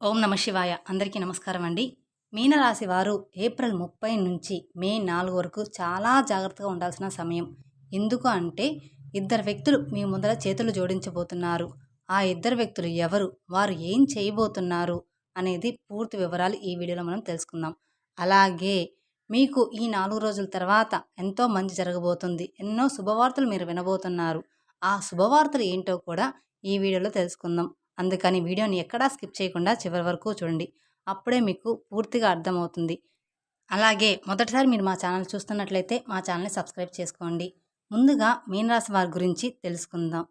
ఓం నమ శివాయ. అందరికీ నమస్కారం అండి. మీనరాశి వారు ఏప్రిల్ ముప్పై నుంచి మే నాలుగు వరకు చాలా జాగ్రత్తగా ఉండాల్సిన సమయం. ఎందుకు అంటే ఇద్దరు వ్యక్తులు మీ ముందర చేతులు జోడించబోతున్నారు. ఆ ఇద్దరు వ్యక్తులు ఎవరు? వారు ఏం చేయబోతున్నారు? అనేది పూర్తి వివరాలు ఈ వీడియోలో మనం తెలుసుకుందాం. అలాగే మీకు ఈ నాలుగు రోజుల తర్వాత ఎంతో మంచి జరగబోతుంది. ఎన్నో శుభవార్తలు మీరు వినబోతున్నారు. ఆ శుభవార్తలు ఏంటో కూడా ఈ వీడియోలో తెలుసుకుందాం. అందుకని వీడియోని ఎక్కడా స్కిప్ చేయకుండా చివరి వరకు చూడండి. అప్పుడే మీకు పూర్తిగా అర్థమవుతుంది. అలాగే మొదటిసారి మీరు మా ఛానల్ చూస్తున్నట్లయితే మా ఛానల్ని సబ్స్క్రైబ్ చేసుకోండి. ముందుగా మీనరాశి వారి గురించి తెలుసుకుందాం.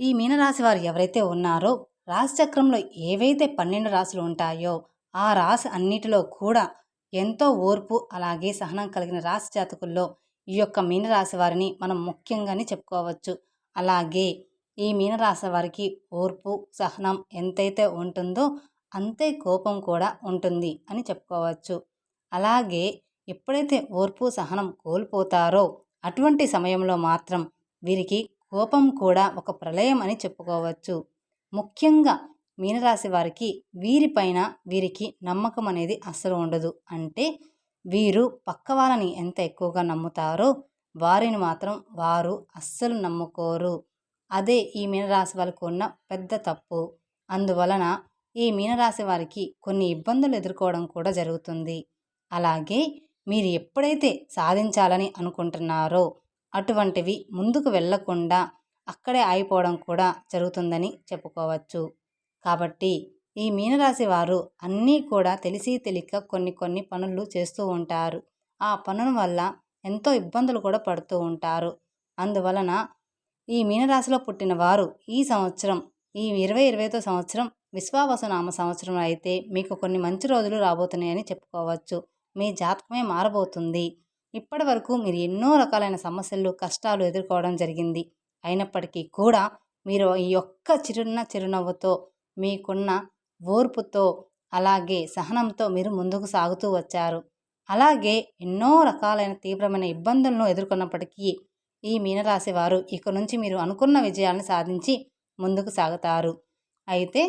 ఈ మీనరాశి వారు ఎవరైతే ఉన్నారో రాశిచక్రంలో ఏవైతే పన్నెండు రాశులు ఉంటాయో ఆ రాశి అన్నిటిలో కూడా ఎంతో ఓర్పు అలాగే సహనం కలిగిన రాశి జాతకుల్లో ఈ యొక్క మీనరాశి వారిని మనం ముఖ్యంగానే చెప్పుకోవచ్చు. అలాగే ఈ మీనరాశి వారికి ఓర్పు సహనం ఎంతైతే ఉంటుందో అంతే కోపం కూడా ఉంటుంది అని చెప్పుకోవచ్చు. అలాగే ఎప్పుడైతే ఓర్పు సహనం కోల్పోతారో అటువంటి సమయంలో మాత్రం వీరికి కోపం కూడా ఒక ప్రళయం అని చెప్పుకోవచ్చు. ముఖ్యంగా మీనరాశి వారికి వీరిపైన వీరికి నమ్మకం అనేది అస్సలు ఉండదు. అంటే వీరు పక్క వాళ్ళని ఎంత ఎక్కువగా నమ్ముతారో వారిని మాత్రం వారు అస్సలు నమ్ముకోరు. అదే ఈ మీనరాశి వాళ్ళకు ఉన్న పెద్ద తప్పు. అందువలన ఈ మీనరాశి వారికి కొన్ని ఇబ్బందులు ఎదుర్కోవడం కూడా జరుగుతుంది. అలాగే మీరు ఎప్పుడైతే సాధించాలని అనుకుంటున్నారో అటువంటివి ముందుకు వెళ్ళకుండా అక్కడే ఆగిపోవడం కూడా జరుగుతుందని చెప్పుకోవచ్చు. కాబట్టి ఈ మీనరాశి వారు అన్నీ కూడా తెలిసి తెలియక కొన్ని కొన్ని పనులు చేస్తూ ఉంటారు. ఆ పనుల వల్ల ఎంతో ఇబ్బందులు కూడా పడుతూ ఉంటారు. అందువలన ఈ మీనరాశిలో పుట్టిన వారు ఈ సంవత్సరం ఈ ఇరవై ఇరవైతో సంవత్సరం విశ్వావసు నామ సంవత్సరం అయితే మీకు కొన్ని మంచి రోజులు రాబోతున్నాయని చెప్పుకోవచ్చు. మీ జాతకమే మారబోతుంది. ఇప్పటి వరకు మీరు ఎన్నో రకాలైన సమస్యలు కష్టాలు ఎదుర్కోవడం జరిగింది. అయినప్పటికీ కూడా మీరు ఈ యొక్క చిరున్న చిరునవ్వుతో మీకున్న ఓర్పుతో అలాగే సహనంతో మీరు ముందుకు సాగుతూ వచ్చారు. అలాగే ఎన్నో రకాలైన తీవ్రమైన ఇబ్బందులను ఎదుర్కొన్నప్పటికీ ఈ మీనరాశి వారు ఇక నుంచి మీరు అనుకున్న విజయాలను సాధించి ముందుకు సాగుతారు. అయితే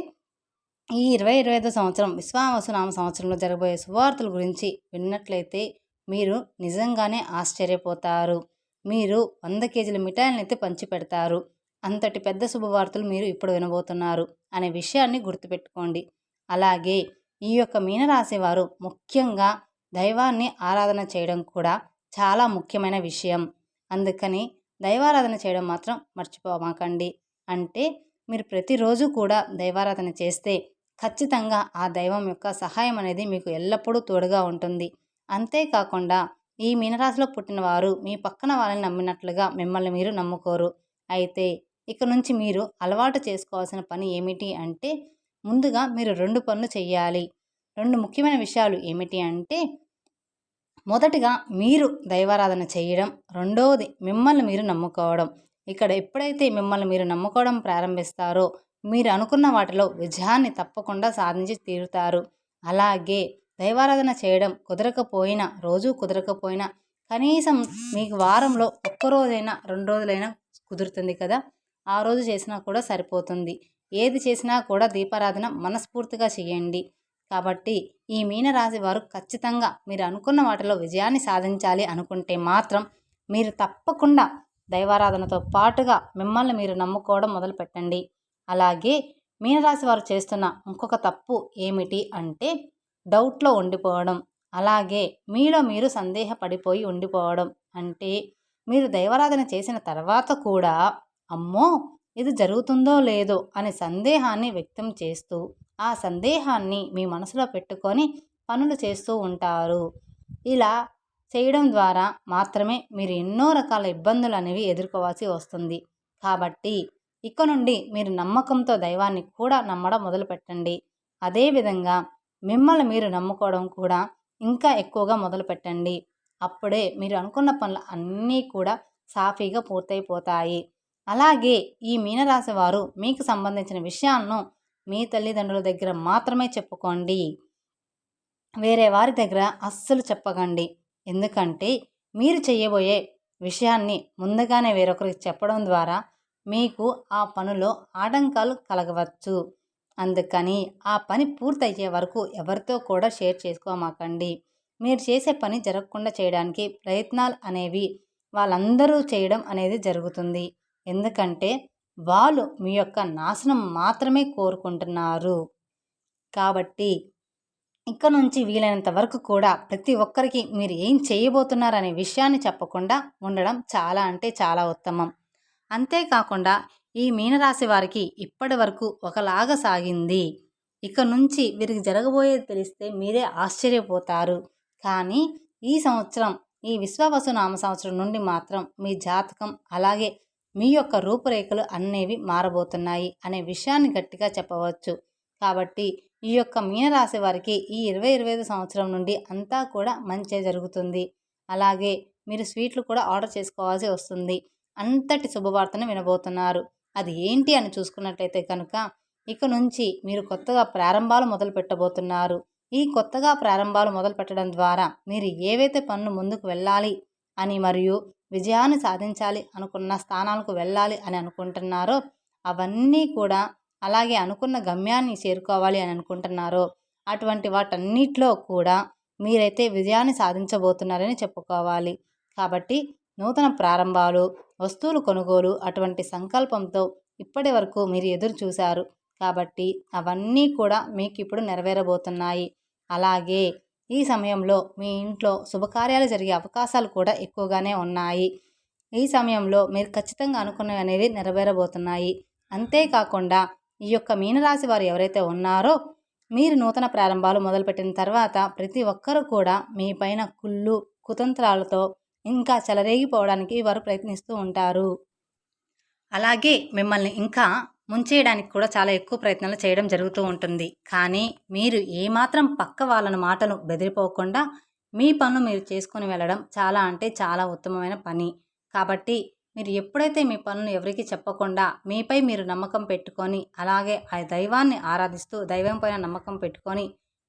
ఈ ఇరవై ఇరవై ఐదో సంవత్సరం విశ్వావసునామ సంవత్సరంలో జరగబోయే శుభవార్తల గురించి విన్నట్లయితే మీరు నిజంగానే ఆశ్చర్యపోతారు. మీరు వంద కేజీల మిఠాయిలను అయితే పంచి పెడతారు. అంతటి పెద్ద శుభవార్తలు మీరు ఇప్పుడు వినబోతున్నారు అనే విషయాన్ని గుర్తుపెట్టుకోండి. అలాగే ఈ యొక్క మీనరాశి వారు ముఖ్యంగా దైవాన్ని ఆరాధన చేయడం కూడా చాలా ముఖ్యమైన విషయం. అందుకని దైవారాధన చేయడం మాత్రం మర్చిపోమాకండి. అంటే మీరు ప్రతిరోజు కూడా దైవారాధన చేస్తే ఖచ్చితంగా ఆ దైవం యొక్క సహాయం అనేది మీకు ఎల్లప్పుడూ తోడుగా ఉంటుంది. అంతేకాకుండా ఈ మీనరాశిలో పుట్టిన వారు మీ పక్కన వాళ్ళని నమ్మినట్లుగా మిమ్మల్ని మీరు నమ్ముకోరు. అయితే ఇక నుంచి మీరు అలవాటు చేసుకోవాల్సిన పని ఏమిటి అంటే ముందుగా మీరు రెండు పనులు చేయాలి రెండు ముఖ్యమైన విషయాలు ఏమిటి అంటే మొదటిగా మీరు దైవారాధన చేయడం రెండవది మిమ్మల్ని మీరు నమ్ముకోవడం. ఇక్కడ ఎప్పుడైతే మిమ్మల్ని మీరు నమ్ముకోవడం ప్రారంభిస్తారో మీరు అనుకున్న వాటిలో విజయాన్ని తప్పకుండా సాధించి తీరుతారు. అలాగే దైవారాధన చేయడం కుదరకపోయినా రోజు కుదరకపోయినా కనీసం మీకు వారంలో ఒక్కరోజైనా రెండు రోజులైనా కుదురుతుంది కదా? ఆ రోజు చేసినా కూడా సరిపోతుంది. ఏది చేసినా కూడా దీపారాధన మనస్ఫూర్తిగా చేయండి. కాబట్టి ఈ మీనరాశి వారు ఖచ్చితంగా మీరు అనుకున్న వాటిలో విజయాన్ని సాధించాలి అనుకుంటే మాత్రం మీరు తప్పకుండా దైవారాధనతో పాటుగా మిమ్మల్ని మీరు నమ్ముకోవడం మొదలు పెట్టండి. అలాగే మీనరాశి వారు చేస్తున్న ఇంకొక తప్పు ఏమిటి అంటే డౌట్లో ఉండిపోవడం అలాగే మీలో మీరు సందేహపడిపోయి ఉండిపోవడం. అంటే మీరు దైవారాధన చేసిన తర్వాత కూడా అమ్మో ఇది జరుగుతుందో లేదో అనే సందేహాన్ని వ్యక్తం చేస్తూ ఆ సందేహాన్ని మీ మనసులో పెట్టుకొని పనులు చేస్తూ ఉంటారు. ఇలా చేయడం ద్వారా మాత్రమే మీరు ఎన్నో రకాల ఇబ్బందులు అనేవి ఎదుర్కోవాల్సి వస్తుంది. కాబట్టి ఇక నుండి మీరు నమ్మకంతో దైవాన్ని కూడా నమ్మడం మొదలు పెట్టండి. అదేవిధంగా మిమ్మల్ని మీరు నమ్ముకోవడం కూడా ఇంకా ఎక్కువగా మొదలు పెట్టండి. అప్పుడే మీరు అనుకున్న పనులు అన్నీ కూడా సాఫీగా పూర్తయిపోతాయి. అలాగే ఈ మీనరాశి వారు మీకు సంబంధించిన విషయాలను మీ తల్లిదండ్రుల దగ్గర మాత్రమే చెప్పుకోండి. వేరే వారి దగ్గర అస్సలు చెప్పకండి. ఎందుకంటే మీరు చేయబోయే విషయాన్ని ముందుగానే వేరొకరికి చెప్పడం ద్వారా మీకు ఆ పనులో ఆటంకాలు కలగవచ్చు. అందుకని ఆ పని పూర్తయ్యే వరకు ఎవరితో కూడా షేర్ చేసుకోమాకండి. మీరు చేసే పని జరగకుండా చేయడానికి ప్రయత్నాలు అనేవి వాళ్ళందరూ చేయడం అనేది జరుగుతుంది. ఎందుకంటే వాళ్ళు మీ యొక్క నాశనం మాత్రమే కోరుకుంటున్నారు. కాబట్టి ఇక్కడ నుంచి వీలైనంత వరకు కూడా ప్రతి ఒక్కరికి మీరు ఏం చేయబోతున్నారనే విషయాన్ని చెప్పకుండా ఉండడం చాలా అంటే చాలా ఉత్తమం. అంతేకాకుండా ఈ మీనరాశి వారికి ఇప్పటి వరకు ఒకలాగా సాగింది. ఇక నుంచి వీరికి జరగబోయేది తెలిస్తే మీరే ఆశ్చర్యపోతారు. కానీ ఈ సంవత్సరం ఈ విశ్వవసు నామ సంవత్సరం నుండి మాత్రం మీ జాతకం అలాగే మీ యొక్క రూపురేఖలు అనేవి మారబోతున్నాయి అనే విషయాన్ని గట్టిగా చెప్పవచ్చు. కాబట్టి ఈ యొక్క మీనరాశి వారికి ఈ ఇరవై ఇరవై ఐదు సంవత్సరం నుండి అంతా కూడా మంచి జరుగుతుంది. అలాగే మీరు స్వీట్లు కూడా ఆర్డర్ చేసుకోవాల్సి వస్తుంది. అంతటి శుభవార్తను వినబోతున్నారు. అది ఏంటి అని చూసుకున్నట్లయితే కనుక ఇక నుంచి మీరు కొత్తగా ప్రారంభాలు మొదలు పెట్టబోతున్నారు. ఈ కొత్తగా ప్రారంభాలు మొదలు పెట్టడం ద్వారా మీరు ఏవైతే పనులు ముందుకు వెళ్ళాలి అని మరియు విజయాన్ని సాధించాలి అనుకున్న స్థానాలకు వెళ్ళాలి అని అనుకుంటున్నారో అవన్నీ కూడా అలాగే అనుకున్న గమ్యాన్ని చేరుకోవాలి అని అనుకుంటున్నారో అటువంటి వాటన్నిటిలో కూడా మీరైతే విజయాన్ని సాధించబోతున్నారని చెప్పుకోవాలి. కాబట్టి నూతన ప్రారంభాలు వస్తువులు కొనుగోలు అటువంటి సంకల్పంతో ఇప్పటి వరకు మీరు ఎదురు చూశారు. కాబట్టి అవన్నీ కూడా మీకు ఇప్పుడు నెరవేరబోతున్నాయి. అలాగే ఈ సమయంలో మీ ఇంట్లో శుభకార్యాలు జరిగే అవకాశాలు కూడా ఎక్కువగానే ఉన్నాయి. ఈ సమయంలో మీరు ఖచ్చితంగా అనుకున్నవి అనేవి నెరవేరబోతున్నాయి. అంతేకాకుండా ఈ యొక్క మీనరాశి వారు ఎవరైతే ఉన్నారో మీరు నూతన ప్రారంభాలు మొదలుపెట్టిన తర్వాత ప్రతి ఒక్కరూ కూడా మీ పైన కుళ్ళు కుతంత్రాలతో ఇంకా చెలరేగిపోవడానికి వారు ప్రయత్నిస్తూ ఉంటారు. అలాగే మిమ్మల్ని ఇంకా ముంచేయడానికి కూడా చాలా ఎక్కువ ప్రయత్నాలు చేయడం జరుగుతూ ఉంటుంది. కానీ మీరు ఏమాత్రం పక్క వాళ్ళని మాటను బెదిరిపోకుండా మీ పనులు మీరు చేసుకొని వెళ్ళడం చాలా అంటే చాలా ఉత్తమమైన పని. కాబట్టి మీరు ఎప్పుడైతే మీ పనులు ఎవరికి చెప్పకుండా మీపై మీరు నమ్మకం పెట్టుకొని అలాగే ఆ దైవాన్ని ఆరాధిస్తూ దైవం పైన నమ్మకం పెట్టుకొని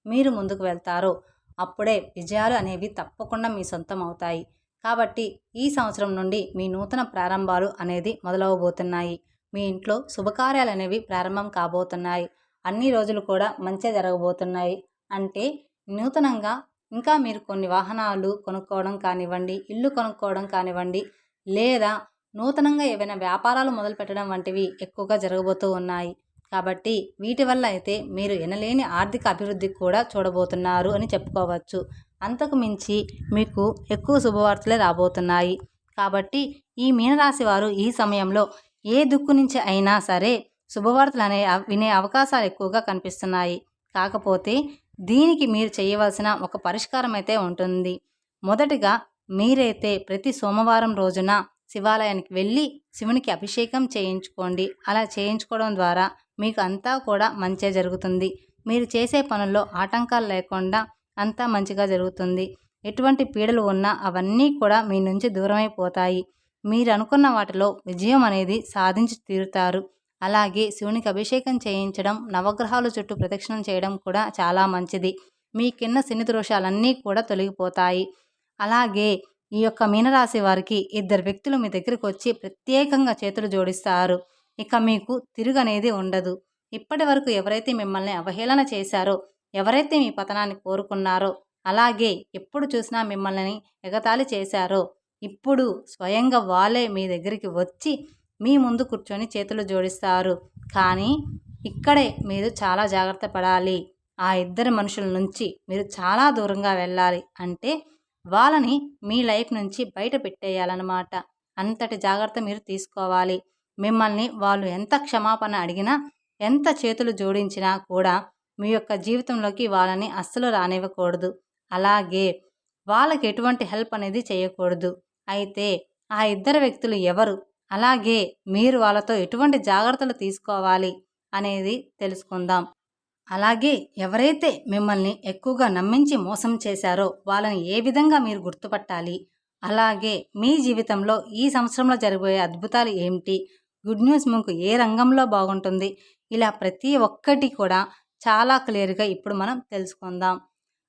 మీరు ముందుకు వెళ్తారో అప్పుడే విజయాలు అనేవి తప్పకుండా మీ సొంతం అవుతాయి. కాబట్టి ఈ సంవత్సరం నుండి మీ నూతన ప్రారంభాలు అనేది మొదలవబోతున్నాయి. మీ ఇంట్లో శుభకార్యాలు అనేవి ప్రారంభం కాబోతున్నాయి. అన్ని రోజులు కూడా మంచి జరగబోతున్నాయి. అంటే నూతనంగా ఇంకా మీరు కొన్ని వాహనాలు కొనుక్కోవడం కానివ్వండి ఇల్లు కొనుక్కోవడం కానివ్వండి లేదా నూతనంగా ఏవైనా వ్యాపారాలు మొదలు పెట్టడం వంటివి ఎక్కువగా జరగబోతూ ఉన్నాయి. కాబట్టి వీటి వల్ల అయితే మీరు ఎనలేని ఆర్థిక అభివృద్ధి కూడా చూడబోతున్నారు అని చెప్పుకోవచ్చు. అంతకు మించి మీకు ఎక్కువ శుభవార్తలే రాబోతున్నాయి. కాబట్టి ఈ మీనరాశి వారు ఈ సమయంలో ఏ దుక్కు నుంచి అయినా సరే శుభవార్తలు అనే వినే అవకాశాలు ఎక్కువగా కనిపిస్తున్నాయి. కాకపోతే దీనికి మీరు చేయవలసిన ఒక పరిష్కారం అయితే ఉంటుంది. మొదటిగా మీరైతే ప్రతి సోమవారం రోజున శివాలయానికి వెళ్ళి శివునికి అభిషేకం చేయించుకోండి. అలా చేయించుకోవడం ద్వారా మీకు అంతా కూడా మంచి జరుగుతుంది. మీరు చేసే పనుల్లో ఆటంకాలు లేకుండా అంతా మంచిగా జరుగుతుంది. ఎటువంటి పీడలు ఉన్నా అవన్నీ కూడా మీ నుంచి దూరమైపోతాయి. మీరు అనుకున్న వాటిలో విజయం అనేది సాధించి తీరుతారు. అలాగే శివునికి అభిషేకం చేయించడం నవగ్రహాల చుట్టూ ప్రదక్షిణం చేయడం కూడా చాలా మంచిది. మీ కింద శని దోషాలన్నీ కూడా తొలగిపోతాయి. అలాగే ఈ యొక్క మీనరాశి వారికి ఇద్దరు వ్యక్తులు మీ దగ్గరికి వచ్చి ప్రత్యేకంగా చేతులు జోడిస్తారు. ఇక మీకు తిరుగనేది ఉండదు. ఇప్పటి వరకు ఎవరైతే మిమ్మల్ని అవహేళన చేశారో ఎవరైతే మీ పతనాన్ని కోరుకున్నారో అలాగే ఎప్పుడు చూసినా మిమ్మల్ని ఎగతాళి చేశారో ఇప్పుడు స్వయంగా వాళ్ళే మీ దగ్గరికి వచ్చి మీ ముందు కూర్చొని చేతులు జోడిస్తారు. కానీ ఇక్కడే మీరు చాలా జాగ్రత్త పడాలి. ఆ ఇద్దరు మనుషుల నుంచి మీరు చాలా దూరంగా వెళ్ళాలి అంటే వాళ్ళని మీ లైఫ్ నుంచి బయట పెట్టేయాలన్నమాట. అంతటి జాగ్రత్త మీరు తీసుకోవాలి. మిమ్మల్ని వాళ్ళు ఎంత క్షమాపణ అడిగినా ఎంత చేతులు జోడించినా కూడా మీ యొక్క జీవితంలోకి వాళ్ళని అస్సలు రానివ్వకూడదు. అలాగే వాళ్ళకి ఎటువంటి హెల్ప్ అనేది చేయకూడదు. అయితే ఆ ఇద్దరు వ్యక్తులు ఎవరు? అలాగే మీరు వాళ్ళతో ఎటువంటి జాగ్రత్తలు తీసుకోవాలి అనేది తెలుసుకుందాం. అలాగే ఎవరైతే మిమ్మల్ని ఎక్కువగా నమ్మించి మోసం చేశారో వాళ్ళని ఏ విధంగా మీరు గుర్తుపట్టాలి? అలాగే మీ జీవితంలో ఈ సంవత్సరంలో జరిగిపోయే అద్భుతాలు ఏమిటి? గుడ్ న్యూస్ మీకు ఏ రంగంలో బాగుంటుంది? ఇలా ప్రతి ఒక్కటి కూడా చాలా క్లియర్గా ఇప్పుడు మనం తెలుసుకుందాం.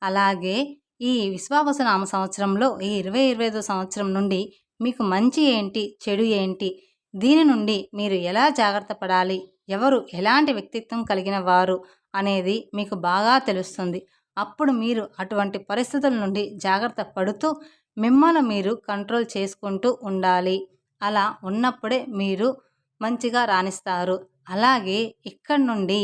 అలాగే ఈ విశ్వావస నామ సంవత్సరంలో ఈ ఇరవై ఇరవై ఐదో సంవత్సరం నుండి మీకు మంచి ఏంటి చెడు ఏంటి దీని నుండి మీరు ఎలా జాగ్రత్త పడాలి ఎవరు ఎలాంటి వ్యక్తిత్వం కలిగిన వారు అనేది మీకు బాగా తెలుస్తుంది. అప్పుడు మీరు అటువంటి పరిస్థితుల నుండి జాగ్రత్త పడుతూ మిమ్మల్ని మీరు కంట్రోల్ చేసుకుంటూ ఉండాలి. అలా ఉన్నప్పుడే మీరు మంచిగా రాణిస్తారు. అలాగే ఇక్కడ నుండి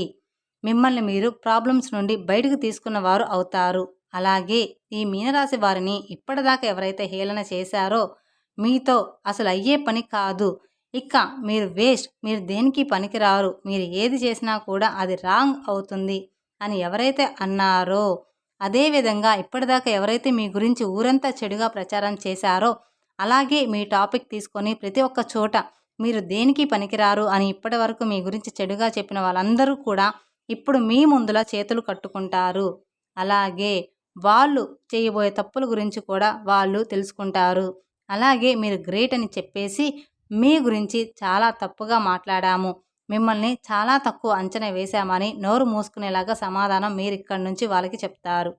మిమ్మల్ని మీరు ప్రాబ్లమ్స్ నుండి బయటకు తీసుకున్న వారు అవుతారు. అలాగే ఈ మీనరాశి వారిని ఇప్పటిదాకా ఎవరైతే హేళన చేశారో మీతో అసలు అయ్యే పని కాదు. ఇక మీరు వేస్ట్ మీరు దేనికి పనికిరారు మీరు ఏది చేసినా కూడా అది రాంగ్ అవుతుంది అని ఎవరైతే అన్నారో అదేవిధంగా ఇప్పటిదాకా ఎవరైతే మీ గురించి ఊరంతా చెడుగా ప్రచారం చేశారో అలాగే మీ టాపిక్ తీసుకొని ప్రతి ఒక్క చోట మీరు దేనికి పనికిరారు అని ఇప్పటి వరకు మీ గురించి చెడుగా చెప్పిన వాళ్ళందరూ కూడా ఇప్పుడు మీ ముందులా చేతులు కట్టుకుంటారు. అలాగే వాళ్ళు చేయబోయే తప్పుల గురించి కూడా వాళ్ళు తెలుసుకుంటారు. అలాగే మీరు గ్రేట్ అని చెప్పేసి మీ గురించి చాలా తప్పుగా మాట్లాడాము. మిమ్మల్ని చాలా తక్కువ అంచనా వేశామని నోరు మూసుకునేలాగా సమాధానం మీరు ఇక్కడి నుంచి వాళ్ళకి చెప్తారు.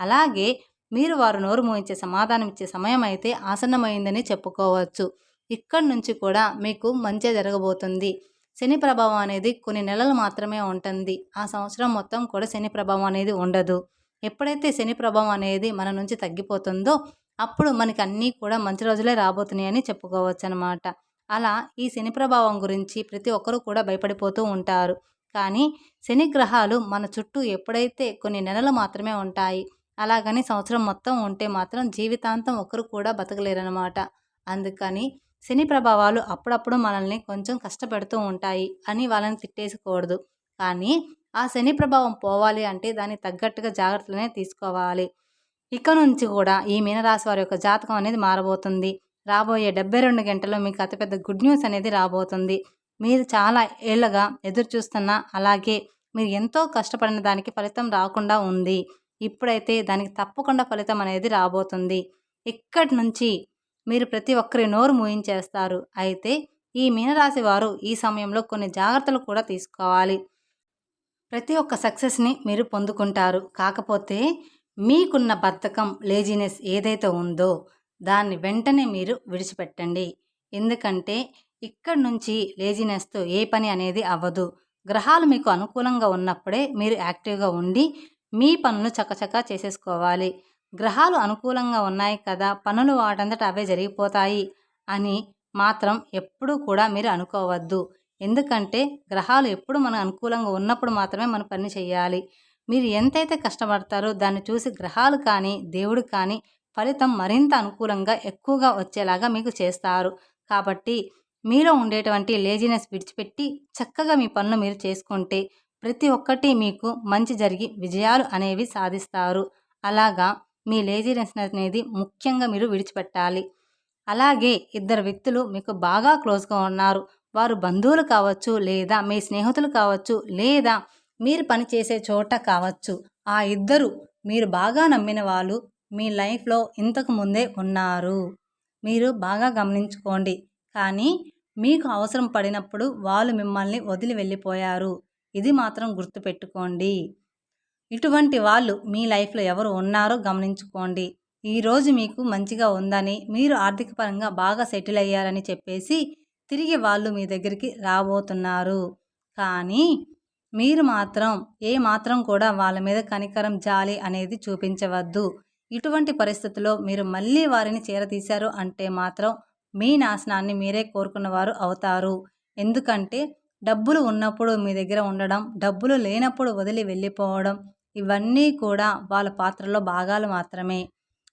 అలాగే మీరు వారు నోరు మూయించే సమాధానం ఇచ్చే సమయం అయితే ఆసన్నమైందని చెప్పుకోవచ్చు. ఇక్కడి నుంచి కూడా మీకు మంచి జరగబోతుంది. శని ప్రభావం అనేది కొన్ని నెలలు మాత్రమే ఉంటుంది. ఆ సంవత్సరం మొత్తం కూడా శని ప్రభావం అనేది ఉండదు. ఎప్పుడైతే శని ప్రభావం అనేది మన నుంచి తగ్గిపోతుందో అప్పుడు మనకి అన్నీ కూడా మంచి రోజులే రాబోతున్నాయని చెప్పుకోవచ్చు అనమాట అలా ఈ శని ప్రభావం గురించి ప్రతి ఒక్కరూ కూడా భయపడిపోతూ ఉంటారు. కానీ శని గ్రహాలు మన చుట్టూ ఎప్పుడైతే కొన్ని నెలలు మాత్రమే ఉంటాయి అలాగని సంవత్సరం మొత్తం ఉంటే మాత్రం జీవితాంతం ఒక్కరు కూడా బతకలేరనమాట. అందుకని శని ప్రభావాలు అప్పుడప్పుడు మనల్ని కొంచెం కష్టపెడుతూ ఉంటాయి అని వాళ్ళని తిట్టేసుకోకూడదు కానీ ఆ శని ప్రభావం పోవాలి అంటే దానికి తగ్గట్టుగా జాగ్రత్తలనే తీసుకోవాలి. ఇక నుంచి కూడా ఈ మీనరాశి వారి యొక్క జాతకం అనేది మారబోతుంది. రాబోయే డెబ్బై రెండు గంటల్లో మీకు అతిపెద్ద గుడ్ న్యూస్ అనేది రాబోతుంది. మీరు చాలా ఏళ్ళగా ఎదురు చూస్తున్న అలాగే మీరు ఎంతో కష్టపడిన దానికి ఫలితం రాకుండా ఉంది. ఇప్పుడైతే దానికి తప్పకుండా ఫలితం అనేది రాబోతుంది. ఇక్కడి నుంచి మీరు ప్రతి ఒక్కరి నోరు మూయించేస్తారు. అయితే ఈ మీనరాశి వారు ఈ సమయంలో కొన్ని జాగ్రత్తలు కూడా తీసుకోవాలి. ప్రతి ఒక్క సక్సెస్ని మీరు పొందుకుంటారు. కాకపోతే మీకున్న బద్ధకం లేజినెస్ ఏదైతే ఉందో దాన్ని వెంటనే మీరు విడిచిపెట్టండి. ఎందుకంటే ఇక్కడి నుంచి లేజినెస్తో ఏ పని అనేది అవ్వదు. గ్రహాలు మీకు అనుకూలంగా ఉన్నప్పుడే మీరు యాక్టివ్గా ఉండి మీ పనులు చకచకా చేసేసుకోవాలి. గ్రహాలు అనుకూలంగా ఉన్నాయి కదా పనులు వాటంతట అవే జరిగిపోతాయి అని మాత్రం ఎప్పుడూ కూడా మీరు అనుకోవద్దు. ఎందుకంటే గ్రహాలు ఎప్పుడు మన అనుకూలంగా ఉన్నప్పుడు మాత్రమే మన పని చేయాలి. మీరు ఎంతైతే కష్టపడతారో దాన్ని చూసి గ్రహాలు కానీ దేవుడు కానీ ఫలితం మరింత అనుకూలంగా ఎక్కువగా వచ్చేలాగా మీకు చేస్తారు. కాబట్టి మీలో ఉండేటువంటి లేజినెస్ విడిచిపెట్టి చక్కగా మీ పనులు మీరు చేసుకుంటే ప్రతి ఒక్కటి మీకు మంచి జరిగి విజయాలు అనేవి సాధిస్తారు. అలాగా మీ లేజినెస్ అనేది ముఖ్యంగా మీరు విడిచిపెట్టాలి. అలాగే ఇద్దరు వ్యక్తులు మీకు బాగా క్లోజ్గా ఉన్నారు. వారు బంధువులు కావచ్చు లేదా మీ స్నేహితులు కావచ్చు లేదా మీరు పనిచేసే చోట కావచ్చు. ఆ ఇద్దరు మీరు బాగా నమ్మిన వాళ్ళు మీ లైఫ్లో ఇంతకు ముందే ఉన్నారు. మీరు బాగా గమనించుకోండి. కానీ మీకు అవసరం పడినప్పుడు వాళ్ళు మిమ్మల్ని వదిలి వెళ్ళిపోయారు. ఇది మాత్రం గుర్తుపెట్టుకోండి. ఇటువంటి వాళ్ళు మీ లైఫ్లో ఎవరు ఉన్నారో గమనించుకోండి. ఈరోజు మీకు మంచిగా ఉందని మీరు ఆర్థికపరంగా బాగా సెటిల్ అయ్యారని చెప్పేసి తిరిగి వాళ్ళు మీ దగ్గరికి రాబోతున్నారు. కానీ మీరు మాత్రం ఏ మాత్రం కూడా వాళ్ళ మీద కనికరం జాలి అనేది చూపించవద్దు. ఇటువంటి పరిస్థితుల్లో మీరు మళ్ళీ వారిని చేరతీశారు అంటే మాత్రం మీ నాశనాన్ని మీరే కోరుకున్నవారు అవుతారు. ఎందుకంటే డబ్బులు ఉన్నప్పుడు మీ దగ్గర ఉండడం డబ్బులు లేనప్పుడు వదిలి వెళ్ళిపోవడం ఇవన్నీ కూడా వాళ్ళ పాత్రలో భాగాలు మాత్రమే.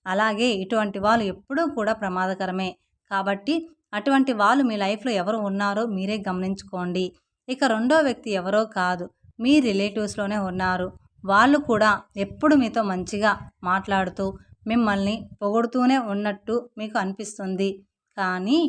అలాగే ఇటువంటి వాళ్ళు ఎప్పుడూ కూడా ప్రమాదకరమే. కాబట్టి అటువంటి వాళ్ళు మీ లైఫ్లో ఎవరు ఉన్నారో మీరే గమనించుకోండి. ఇక రెండో వ్యక్తి ఎవరో కాదు. మీ రిలేటివ్స్లోనే ఉన్నారు. వాళ్ళు కూడా ఎప్పుడు మీతో మంచిగా మాట్లాడుతూ మిమ్మల్ని పొగుడుతూనే ఉన్నట్టు మీకు అనిపిస్తుంది. కానీ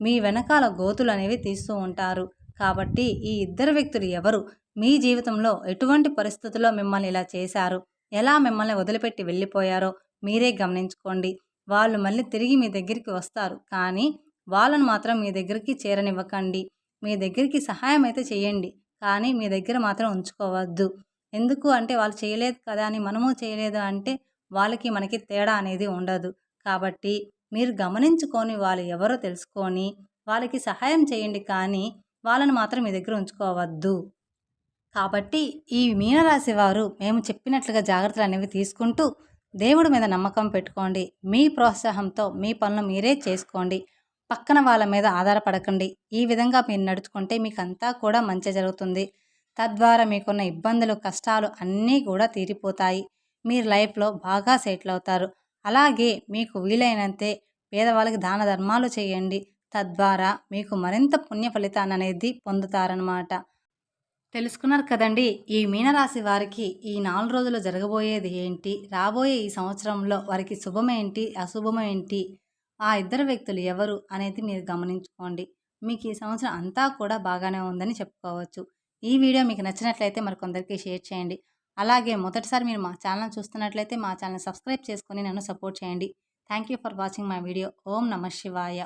మీ వెనకాల గోతులు అనేవి తీస్తూ ఉంటారు. కాబట్టి ఈ ఇద్దరు వ్యక్తులు ఎవరు? మీ జీవితంలో ఎటువంటి పరిస్థితుల్లో మిమ్మల్ని ఇలా చేశారు? ఎలా మిమ్మల్ని వదిలిపెట్టి వెళ్ళిపోయారో మీరే గమనించుకోండి. వాళ్ళు మళ్ళీ తిరిగి మీ దగ్గరికి వస్తారు. కానీ వాళ్ళను మాత్రం మీ దగ్గరికి చేరనివ్వకండి. మీ దగ్గరికి సహాయం అయితే చేయండి. కానీ మీ దగ్గర మాత్రం ఉంచుకోవద్దు. ఎందుకు అంటే వాళ్ళు చేయలేదు కదా అని మనము చేయలేదు అంటే వాళ్ళకి మనకి తేడా అనేది ఉండదు. కాబట్టి మీరు గమనించుకొని వాళ్ళు ఎవరో తెలుసుకొని వాళ్ళకి సహాయం చేయండి కానీ వాళ్ళని మాత్రం మీ దగ్గర ఉంచుకోవద్దు. కాబట్టి ఈ మీనరాశి వారు మేము చెప్పినట్లుగా జాగ్రత్తలు అనేవి తీసుకుంటూ దేవుడి మీద నమ్మకం పెట్టుకోండి. మీ ప్రోత్సాహంతో మీ పనులు మీరే చేసుకోండి. పక్కన వాళ్ళ మీద ఆధారపడకండి. ఈ విధంగా మీరు నడుచుకుంటే మీకు అంతా కూడా మంచి జరుగుతుంది. తద్వారా మీకున్న ఇబ్బందులు కష్టాలు అన్నీ కూడా తీరిపోతాయి. మీరు లైఫ్లో బాగా సెటిల్ అవుతారు. అలాగే మీకు వీలైనంతే పేదవాళ్ళకి దాన ధర్మాలు చేయండి. తద్వారా మీకు మరింత పుణ్య ఫలితాన్ని అనేది పొందుతారనమాట తెలుసుకున్నారు కదండి ఈ మీనరాశి వారికి ఈ నాలుగు రోజులు జరగబోయేది ఏంటి? రాబోయే ఈ సంవత్సరంలో వారికి శుభమేంటి? అశుభమేంటి? ఆ ఇద్దరు వ్యక్తులు ఎవరు అనేది మీరు గమనించుకోండి. మీకు ఈ సంవత్సరం అంతా కూడా బాగానే ఉందని చెప్పుకోవచ్చు. ఈ వీడియో మీకు నచ్చినట్లయితే మరి కొందరికి షేర్ చేయండి. అలాగే మొదటిసారి మీరు మా ఛానల్ చూస్తున్నట్లయితే మా ఛానల్ సబ్స్క్రైబ్ చేసుకుని నన్ను సపోర్ట్ చేయండి. Thank you for watching my video. ఓం నమ శివాయ.